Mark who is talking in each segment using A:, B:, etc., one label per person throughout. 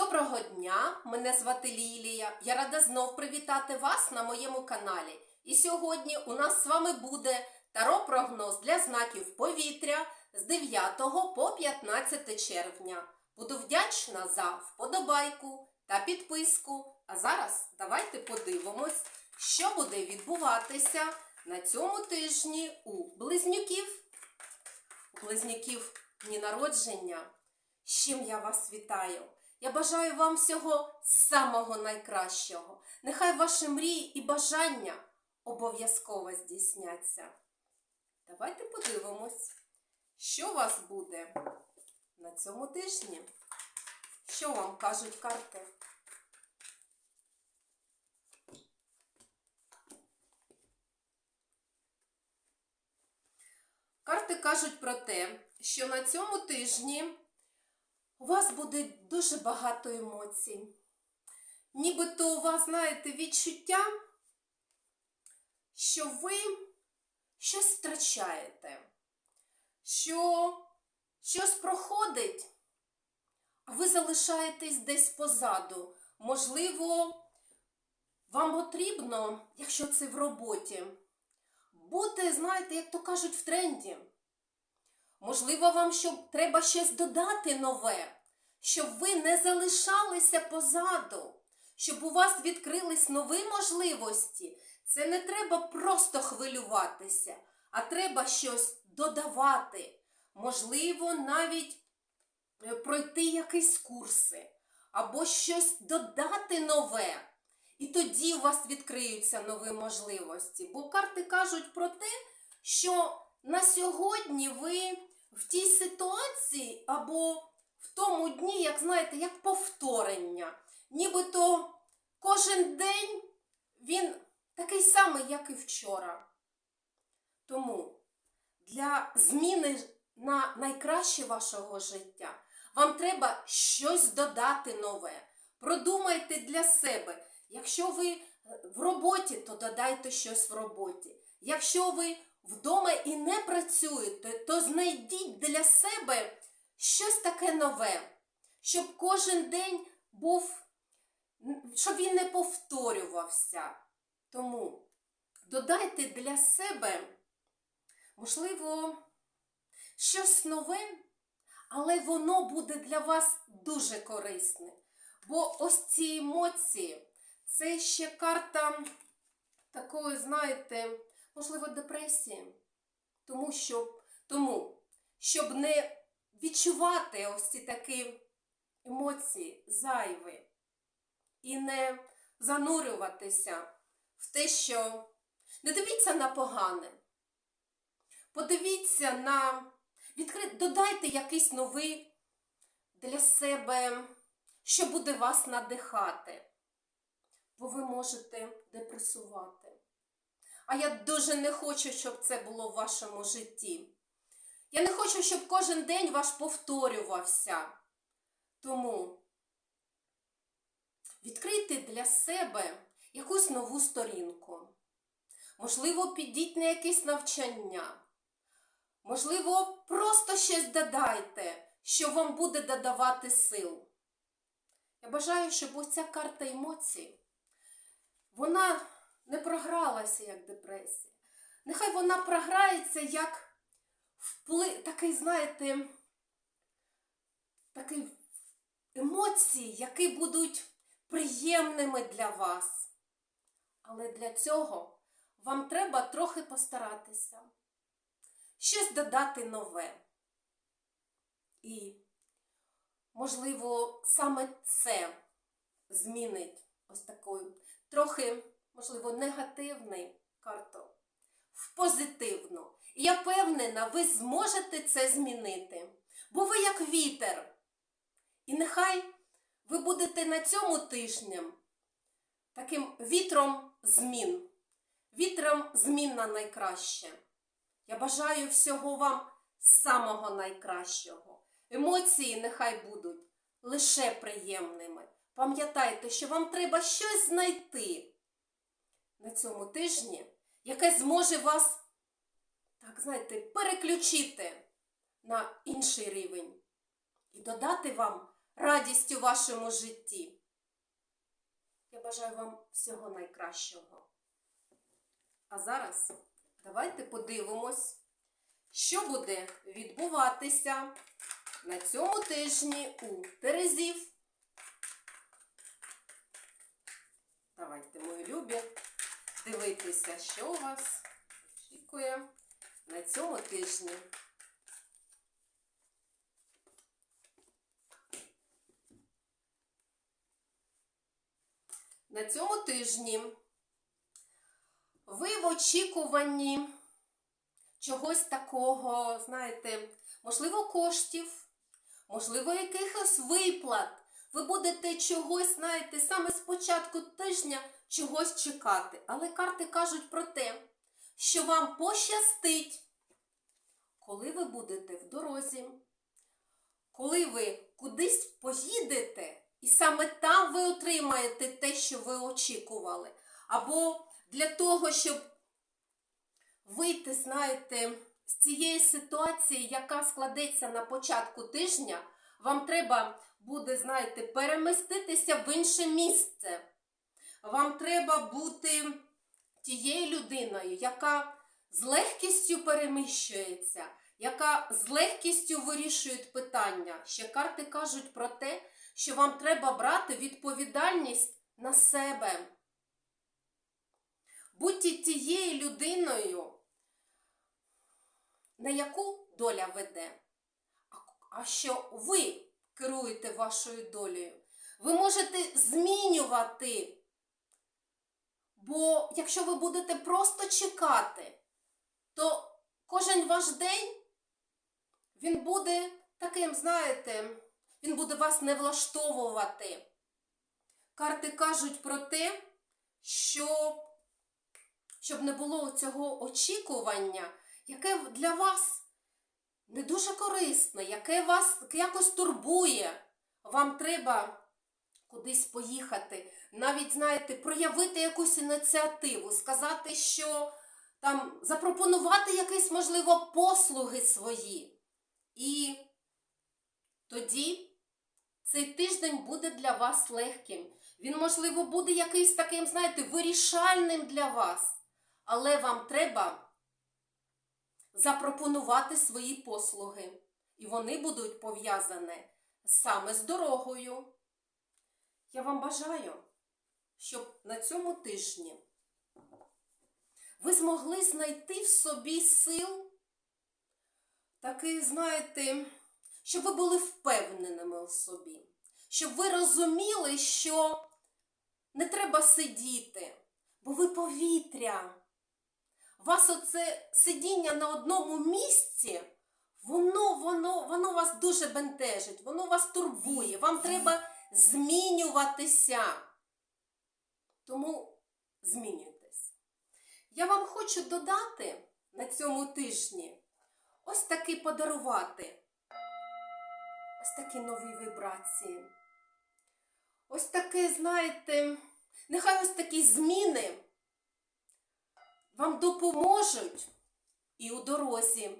A: Доброго дня! Мене звати Лілія. Я рада знов привітати вас на моєму каналі. І сьогодні у нас з вами буде таро-прогноз для знаків повітря з 9 по 15 червня. Буду вдячна за вподобайку та підписку. А зараз давайте подивимось, що буде відбуватися на цьому тижні у близнюків. У близнюків дні народження. З чим я вас вітаю! Я бажаю вам всього самого найкращого. Нехай ваші мрії і бажання обов'язково здійсняться. Давайте подивимось, що у вас буде на цьому тижні. Що вам кажуть карти? Карти кажуть про те, що на цьому тижні у вас буде дуже багато емоцій. Нібито у вас, знаєте, відчуття, що ви щось втрачаєте, що щось проходить, а ви залишаєтесь десь позаду. Можливо, вам потрібно, якщо це в роботі, бути, знаєте, як то кажуть, в тренді. Можливо, вам щоб треба щось додати нове, щоб ви не залишалися позаду, щоб у вас відкрились нові можливості. Це не треба просто хвилюватися, а треба щось додавати. Можливо, навіть е, пройти якісь курси або щось додати нове. І тоді у вас відкриються нові можливості. Бо карти кажуть про те, що на сьогодні ви в тій ситуації або в тому дні, як знаєте, як повторення. Нібито кожен день він такий самий, як і вчора. Тому для зміни на найкраще вашого життя вам треба щось додати нове. Продумайте для себе. Якщо ви в роботі, то додайте щось в роботі. Якщо ви вдома і не працюєте, то знайдіть для себе щось таке нове, щоб кожен день був, щоб він не повторювався. Тому додайте для себе, можливо, щось нове, але воно буде для вас дуже корисне. Бо ось ці емоції, це ще карта такої, знаєте, можливо, депресії. Тому що, тому, щоб не відчувати ось ці такі емоції зайві і не занурюватися в те, що не дивіться на погане. Подивіться на відкрит... додайте якийсь новий для себе, що буде вас надихати, бо ви можете депресувати. А я дуже не хочу, щоб це було в вашому житті. Я не хочу, щоб кожен день ваш повторювався. Тому відкрийте для себе якусь нову сторінку. Можливо, підіть на якесь навчання. Можливо, просто щось додайте, що вам буде додавати сил. Я бажаю, щоб ось ця карта емоцій, вона не програлася як депресія. Нехай вона програється як вплив, такий, знаєте, такий емоції, які будуть приємними для вас. Але для цього вам треба трохи постаратися, щось додати нове. І, можливо, саме це змінить ось такою трохи можливо, негативний карту в позитивну. І я впевнена, ви зможете це змінити. Бо ви як вітер. І нехай ви будете на цьому тижні таким вітром змін. Вітром змін на найкраще. Я бажаю всього вам самого найкращого. Емоції нехай будуть лише приємними. Пам'ятайте, що вам треба щось знайти на цьому тижні, яке зможе вас, так знаєте, переключити на інший рівень і додати вам радість у вашому житті. Я бажаю вам всього найкращого. А зараз давайте подивимось, що буде відбуватися на цьому тижні у Терезів. Давайте, мої любі, дивитися, що вас очікує на цьому тижні. На цьому тижні ви в очікуванні чогось такого, знаєте, можливо, коштів, можливо, якихось виплат. Ви будете чогось, знаєте, саме з початку тижня чогось чекати. Але карти кажуть про те, що вам пощастить, коли ви будете в дорозі, коли ви кудись поїдете, і саме там ви отримаєте те, що ви очікували. Або для того, щоб вийти, знаєте, з цієї ситуації, яка складеться на початку тижня, вам треба буде, знаєте, переміститися в інше місце. Вам треба бути тією людиною, яка з легкістю переміщується, яка з легкістю вирішує питання. Ще карти кажуть про те, що вам треба брати відповідальність на себе. Будьте тією людиною, на яку доля веде, а що ви керуєте вашою долею. Ви можете змінювати. Бо якщо ви будете просто чекати, то кожен ваш день він буде таким, знаєте, він буде вас не влаштовувати. Карти кажуть про те, що щоб не було цього очікування, яке для вас не дуже корисне, яке вас якось турбує. Вам треба кудись поїхати, навіть, знаєте, проявити якусь ініціативу, сказати, що там запропонувати якісь, можливо, послуги свої. І тоді цей тиждень буде для вас легким. Він, можливо, буде якийсь таким, знаєте, вирішальним для вас. Але вам треба запропонувати свої послуги. І вони будуть пов'язані саме з дорогою. Я вам бажаю, щоб на цьому тижні ви змогли знайти в собі сил, такий, знаєте, щоб ви були впевненими в собі, щоб ви розуміли, що не треба сидіти, бо ви повітря. Вас оце сидіння на одному місці, воно, воно, воно вас дуже бентежить, воно вас турбує. Вам треба змінюватися. Тому змінюйтесь. Я вам хочу додати на цьому тижні ось таки подарувати. Ось такі нові вібрації. Ось таке, знаєте, нехай ось такі зміни вам допоможуть і у дорозі,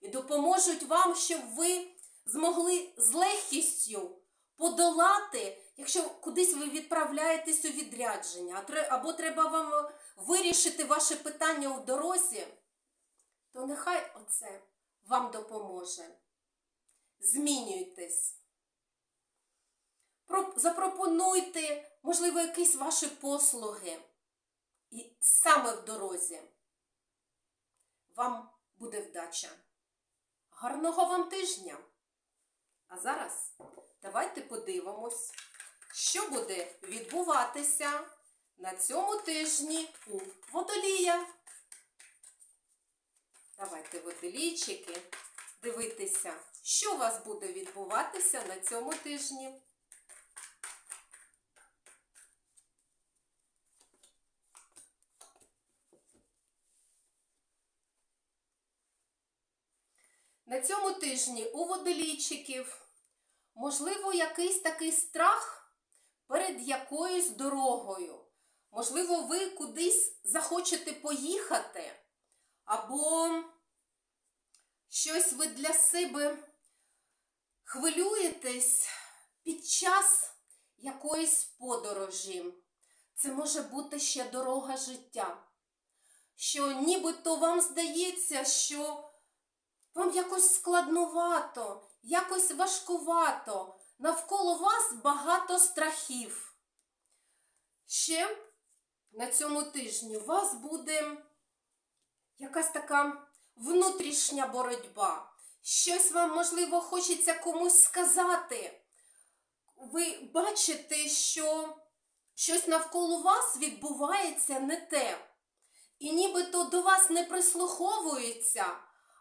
A: і допоможуть вам, щоб ви змогли з легкістю подолати, якщо кудись ви відправляєтесь у відрядження, або треба вам вирішити ваше питання у дорозі, то нехай оце вам допоможе. Змінюйтесь. Запропонуйте, можливо, якісь ваші послуги. І саме в дорозі вам буде вдача. Гарного вам тижня! А зараз давайте подивимось, що буде відбуватися на цьому тижні у водолія. Давайте водолійчики дивитися, що у вас буде відбуватися на цьому тижні. На цьому тижні у водолійчиків, можливо, якийсь такий страх перед якоюсь дорогою. Можливо, ви кудись захочете поїхати, або щось ви для себе хвилюєтесь, під час якоїсь подорожі. Це може бути ще дорога життя. Що нібито вам здається, що вам якось складнувато, якось важкувато. Навколо вас багато страхів. Ще на цьому тижні у вас буде якась така внутрішня боротьба. Щось вам, можливо, хочеться комусь сказати. Ви бачите, що щось навколо вас відбувається не те. І нібито до вас не прислуховуються,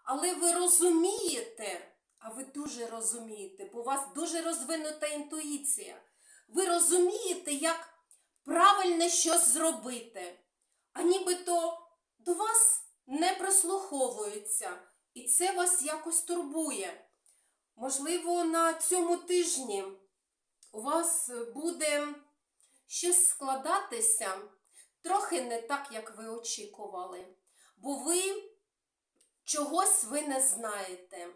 A: але ви розумієте, а ви дуже розумієте, бо у вас дуже розвинута інтуїція. Ви розумієте, як правильно щось зробити, а нібито до вас не прислуховуються, і це вас якось турбує. Можливо, на цьому тижні у вас буде щось складатися трохи не так, як ви очікували, бо ви чогось ви не знаєте.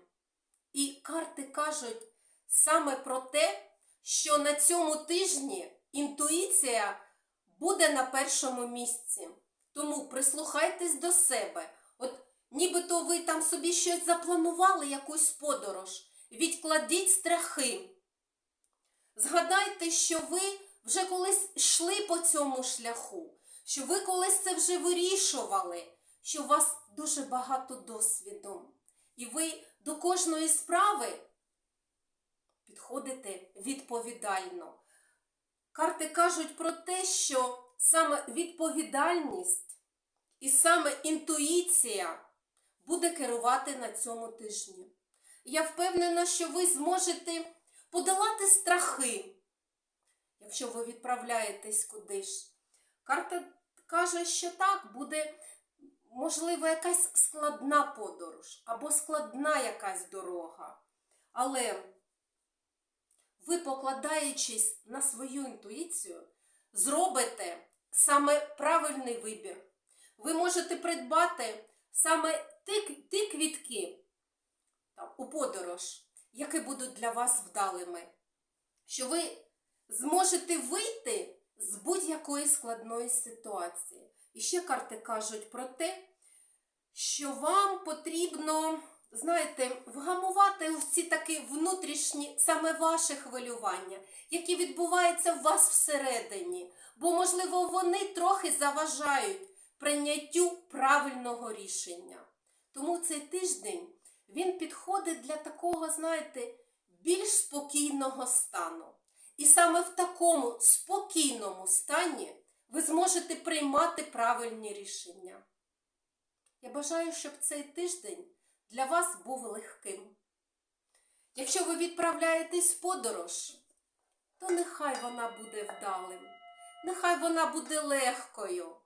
A: І карти кажуть саме про те, що на цьому тижні інтуїція буде на першому місці. Тому прислухайтесь до себе. От нібито ви там собі щось запланували, якусь подорож. Відкладіть страхи. Згадайте, що ви вже колись йшли по цьому шляху, що ви колись це вже вирішували, що у вас дуже багато досвіду. І ви до кожної справи підходите відповідально. Карти кажуть про те, що саме відповідальність і саме інтуїція буде керувати на цьому тижні. Я впевнена, що ви зможете подолати страхи, якщо ви відправляєтесь кудись. Карта каже, що так, буде, можливо, якась складна подорож або складна якась дорога. Але ви, покладаючись на свою інтуїцію, зробите саме правильний вибір. Ви можете придбати саме ті, ті квітки там, у подорож, які будуть для вас вдалими, що ви зможете вийти з будь-якої складної ситуації. І ще карти кажуть про те, що вам потрібно, знаєте, вгамувати ці такі внутрішні, саме ваші хвилювання, які відбуваються в вас всередині, бо, можливо, вони трохи заважають прийняттю правильного рішення. Тому цей тиждень він підходить для такого, знаєте, більш спокійного стану. І саме в такому спокійному стані ви зможете приймати правильні рішення. Я бажаю, щоб цей тиждень для вас був легким. Якщо ви відправляєтесь в подорож, то нехай вона буде вдалим, нехай вона буде легкою,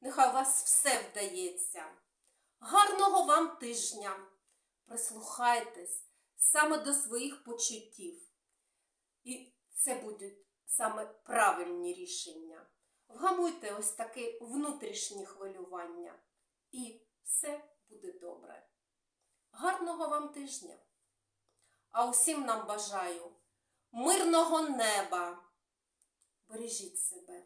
A: нехай у вас все вдається. Гарного вам тижня! Прислухайтесь саме до своїх почуттів. І це будуть саме правильні рішення. Вгамуйте ось таке внутрішнє хвилювання. І все буде добре. Гарного вам тижня! А усім нам бажаю мирного неба. Бережіть себе.